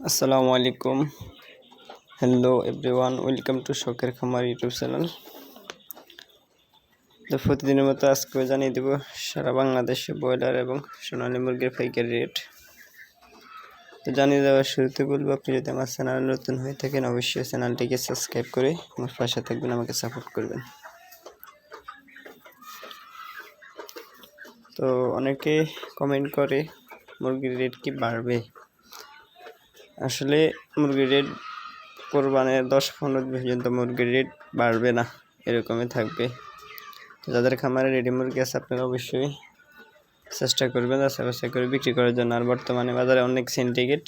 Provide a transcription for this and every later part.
আসসালামু আলাইকুম। Hello everyone welcome to শখের খামার ইউটিউব চ্যানেল তো প্রতিদিনের মতো আজকে জানিয়ে দেব, সারা বাংলাদেশে ব্রয়লার এবং সোনালী মুরগির পাইকারি রেট তো জানিয়ে দেওয়ার শুরুতে বলব, আপনি যদি আমার চ্যানেল নতুন হয়ে থাকেন, অবশ্যই চ্যানেলটিকে সাবস্ক্রাইব করে আমার পাশে থাকবেন, আমাকে সাপোর্ট করবেন। তো অনেকে কমেন্ট করে, মুরগির রেট কি বাড়বে? আসলে মুরগির রেট কোরবানের দশ পনেরো পর্যন্ত মুরগির রেট বাড়বে না, এরকমই থাকবে। তো যাদের খামারে রেডি মুরগি আছে, আপনারা অবশ্যই চেষ্টা করবেন আশেপাশে করে বিক্রি করার জন্য। আর বর্তমানে বাজারে অনেক সিন্ডিকেট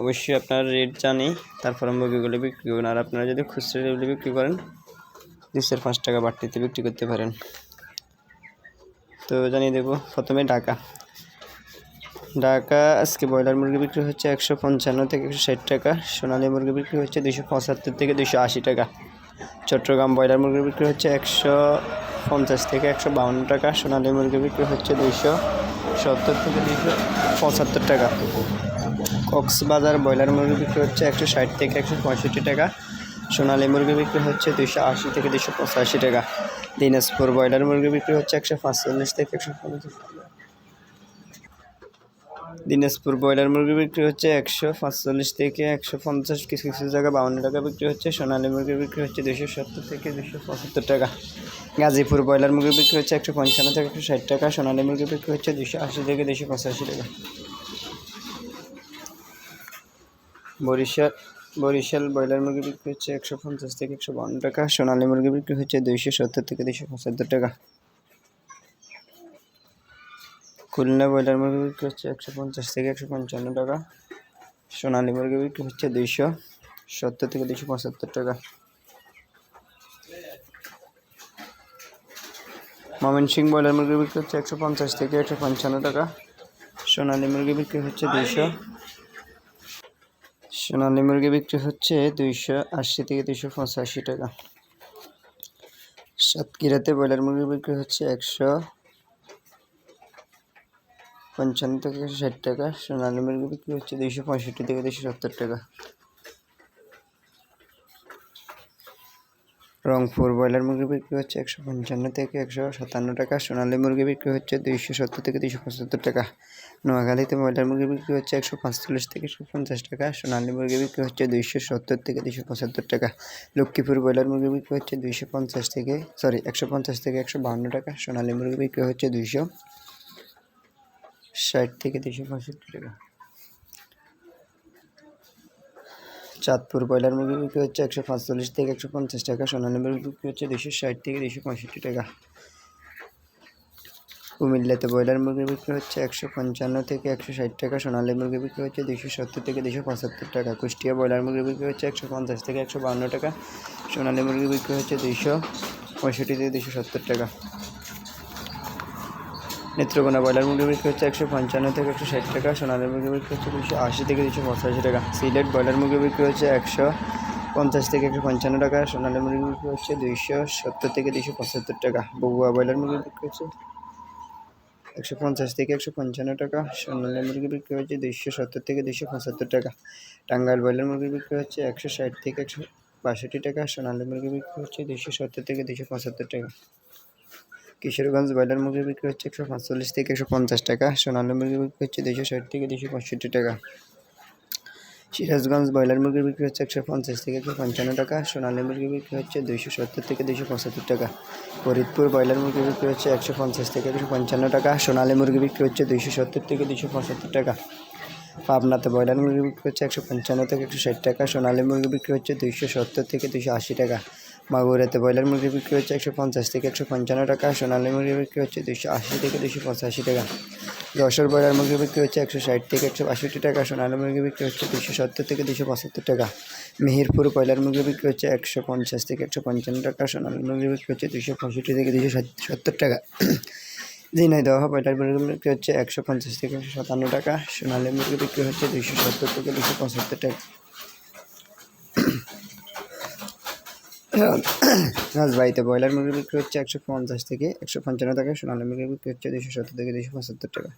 অবশ্যই আপনার রেট জানি, তারপরে মুরগিগুলো বিক্রি করবেন আর আপনারা যদি খুচরো বিক্রি করেন দুশো পাঁচ টাকা বাড়তিতে বিক্রি করতে পারেন। তো জানিয়ে দেবো, প্রথমে টাকা ঢাকা, আজকে ব্রয়লার মুরগি বিক্রি হচ্ছে একশো পঞ্চান্ন থেকে একশো ষাট টাকা, সোনালী মুরগি বিক্রি হচ্ছে দুশো পঁচাত্তর থেকে দুশো আশি টাকা। চট্টগ্রাম ব্রয়লার মুরগি বিক্রি হচ্ছে একশো পঞ্চাশ থেকে একশো বাউন্ন টাকা, সোনালী মুরগি বিক্রি হচ্ছে দুইশো সত্তর থেকে দুইশো পঁচাত্তর টাকা। কক্সবাজার ব্রয়লার মুরগি বিক্রি হচ্ছে একশো ষাট থেকে একশো পঁয়ষট্টি টাকা, সোনালী মুরগি বিক্রি হচ্ছে দুশো আশি থেকে দুশো পঁচাশি টাকা। দিনাজপুর ব্রয়লার মুরগি বিক্রি হচ্ছে একশো পাঁচচল্লিশ থেকে একশো পঞ্চাশ দিনাজপুর ব্রয়লার মুরগি বিক্রি হচ্ছে একশো পাঁচচল্লিশ থেকে একশো পঞ্চাশ কিছু কিছু জায়গায় বাউন্ন টাকা বিক্রি হচ্ছে, সোনালী মুরগি বিক্রি হচ্ছে দুশো সত্তর থেকে দুশো পঁচাত্তর টাকা। গাজীপুর ব্রয়লার মুরগি বিক্রি হচ্ছে একশো পঞ্চান্ন থেকে একশো ষাট টাকা, সোনালী মুরগি বিক্রি হচ্ছে দুশো আশি থেকে দুশো পঁচাশি টাকা। বরিশাল বরিশাল ব্রয়লার মুরগি বিক্রি হচ্ছে একশো পঞ্চাশ থেকে একশো বাউন্ন টাকা, সোনালী মুরগি বিক্রি হচ্ছে দুইশো সত্তর থেকে দুশো পঁচাত্তর টাকা। খুলনা ব্রয়লার মুরগি বিক্রি হচ্ছে একশো পঞ্চাশ থেকে একশো পঞ্চান্ন টাকা। সোনালী মুরগি বিক্রি হচ্ছে দুইশো সত্তর থেকে দুশো পঁচাত্তর টাকা। ময়মনসিংহ ব্রয়লার মুরগি বিক্রি হচ্ছে একশো পঞ্চাশ থেকে একশো পঞ্চান্ন টাকা। সোনালী মুরগি বিক্রি হচ্ছে দুইশো। সোনালী মুরগি বিক্রি হচ্ছে দুইশো আশি থেকে দুইশো পঁচাশি টাকা। সাতক্ষীরাতে ব্রয়লার মুরগি বিক্রি হচ্ছে একশো পঞ্চান্ন থেকে ষাট টাকা, সোনালী মুরগি বিক্রি হচ্ছে দুইশো পঁয়ষট্টি থেকে দুশো সত্তর টাকা। রংপুর ব্রয়লার মুরগি বিক্রি হচ্ছে একশো পঞ্চান্ন থেকে একশো সাতান্ন টাকা, সোনালী মুরগি বিক্রি হচ্ছে দুইশো সত্তর থেকে দুইশো পঁচাত্তর টাকা। নোয়াখালীতে ব্রয়লার মুরগি বিক্রি হচ্ছে একশো পাঁচচল্লিশ থেকে একশো পঞ্চাশ টাকা, সোনালী মুরগি বিক্রি হচ্ছে দুইশো সত্তর থেকে দুইশো পঁচাত্তর টাকা। লক্ষ্মীপুর ব্রয়লার মুরগি বিক্রি হচ্ছে দুইশো পঞ্চাশ থেকে সরি একশো পঞ্চাশ থেকে একশো বাহান্ন টাকা, সোনালী মুরগি বিক্রি হচ্ছে দুইশো ষাট থেকে দুশো পঁয়ষট্টি টাকা। চাঁদপুর ব্রয়লার মুরগি বিক্রি হচ্ছে একশো পাঁচচল্লিশ থেকে একশো পঞ্চাশ টাকা সোনালী মুরগি বিক্রি হচ্ছে দুশো ষাট থেকে দুশো পঁয়ষট্টি টাকা। কুমিল্লাতে ব্রয়লার মুরগি বিক্রি হচ্ছে একশো পঞ্চান্ন থেকে একশো ষাট টাকা, সোনালী মুরগি বিক্রি হচ্ছে দুশো সত্তর থেকে দুশো পঁচাত্তর টাকা। কুষ্টিয়া ব্রয়লার মুরগি বিক্রি হচ্ছে একশো পঞ্চাশ থেকে একশো বান্ন টাকা, সোনালী মুরগি বিক্রি হচ্ছে দুইশো পঁয়ষট্টি থেকে দুশো সত্তর টাকা। নেত্রকোনা ব্রয়লার মুরগি বিক্রি হচ্ছে একশো পঞ্চান্ন থেকে একশো ষাট টাকা সোনালী মুরগি বিক্রি হচ্ছে দুশো আশি থেকে দুশো পঁচাশি টাকা। সিলেট ব্রয়লার মুরগি বিক্রি হচ্ছে একশো পঞ্চাশ থেকে একশো পঞ্চান্ন টাকা সোনালী মুরগি বিক্রি হচ্ছে দুইশো সত্তর থেকে দুশো পঁচাত্তর টাকা। বগুয়া ব্রয়লার মুরগি বিক্রি হচ্ছে একশো পঞ্চাশ থেকে একশো পঞ্চান্ন টাকা সোনালী মুরগি বিক্রি হচ্ছে দুইশো সত্তর থেকে দুশো পঁচাত্তর টাকা। টাঙ্গাইল ব্রয়লার মুরগি বিক্রি হচ্ছে একশো ষাট থেকে একশো বাষট্টি টাকা সোনালী মুরগি বিক্রি হচ্ছে দুইশো সত্তর থেকে দুশো পঁচাত্তর টাকা। কিশোরগঞ্জ ব্রয়লার মুরগি বিক্রি হচ্ছে একশো পাঁচচল্লিশ থেকে একশো পঞ্চাশ টাকা, সোনালী মুরগি বিক্রি হচ্ছে দুশো ষাট থেকে দুশো পঁয়ষট্টি টাকা। সিরাজগঞ্জ ব্রয়লার মুরগি বিক্রি হচ্ছে একশো পঞ্চাশ থেকে একশো পঞ্চান্ন টাকা, সোনালী মুরগি বিক্রি হচ্ছে দুইশো সত্তর থেকে দুশো পঁচাত্তর টাকা। ফরিদপুর ব্রয়লার মুরগি বিক্রি হচ্ছে একশো পঞ্চাশ থেকে একশো পঞ্চান্ন টাকা, সোনালী মুরগি বিক্রি হচ্ছে দুইশো সত্তর থেকে দুশো পঁচাত্তর টাকা। পাবনাতে ব্রয়লার মুরগি বিক্রি হচ্ছে একশো পঞ্চান্ন থেকে একশো ষাট টাকা, সোনালী মুরগি বিক্রি হচ্ছে দুইশো সত্তর থেকে দুশো আশি টাকা। মাগুরাতে ব্রয়লার মুরগি বিক্রি হচ্ছে একশো পঞ্চাশ থেকে একশো পঞ্চান্ন টাকা, সোনালী মুরগি বিক্রি হচ্ছে দুশো আশি থেকে দুশো পঁচাশি টাকা। যশোর ব্রয়লার মুরগি বিক্রি হচ্ছে একশো ষাট থেকে একশো বাষট্টি টাকা, সোনালী মুরগি বিক্রি হচ্ছে দুশো সত্তর থেকে দুশো পঁচাত্তর টাকা। মেহেরপুর ব্রয়লার মুরগি বিক্রি হচ্ছে একশো পঞ্চাশ থেকে একশো পঞ্চান্ন টাকা, সোনালী মুরগি বিক্রি হচ্ছে দুশো পঁয়ষট্টি থেকে দুশো সত্তর টাকা। ঝিনাইদহ ব্রয়লার মুরগি বিক্রি হচ্ছে একশো পঞ্চাশ থেকে একশো সাতান্ন টাকা, সোনালী মুরগি বিক্রি হচ্ছে দুশো সত্তর থেকে দুশো পঁচাত্তর টাকা। রাজবাড়িতে ব্রয়লার মুরগি বিক্রি হচ্ছে একশো পঞ্চাশ থেকে একশো পঞ্চান্ন টাকা, সোনালী মুরগি বিক্রি হচ্ছে দুশো সত্তর থেকে দুশো পঁচাত্তর টাকা।